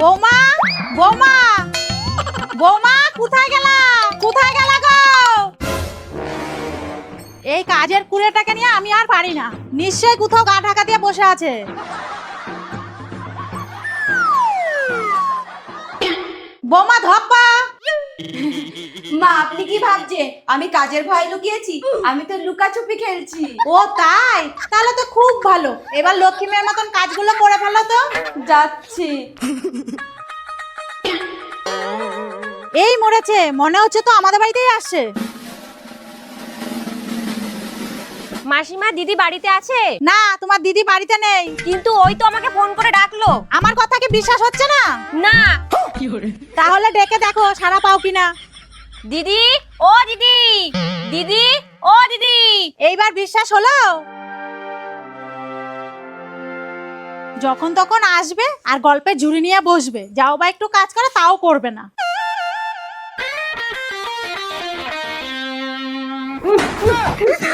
বৌমা বৌমা বৌমা, কোথায় গেলা? কোথায় গেলা গো? এই কাজের কুড়েটাকে নিয়ে আমি আর পারি না। নিশ্চয়ই কোথাও গা ঢাকা দিয়ে বসে আছে। বৌমা ধপ্পা মা আপনি কি ভাবছে আমি কাজের ভয় লুকিয়েছি আমি তো লুকাছুপি খেলছি। ও তাই? তাহলে তো খুব ভালো। এবার লক্ষ্মী মেয়ের মতন কাজগুলো করে ফেলো তো। যাচ্ছি। এই মরেছে মনে হচ্ছে তো আমাদের বাড়িতেই আসছে। মাসিমা দিদি বাড়িতে আছে? না তোমার দিদি বাড়িতে নেই। কিন্তু ওই তো আমাকে ফোন করে ডাকলো। আমার কথা কি বিশ্বাস হচ্ছে না? না। তাহলে ডেকে দেখো সারা পাও কিনা। দিদি ও দিদি দিদি ও দিদি এইবার বিশ্বাস হলো? যখন তখন আসবে আর গল্পে ঝুড়ি নিয়ে বসবে। যাও বা একটু কাজ করে তাও করবে না। উহ,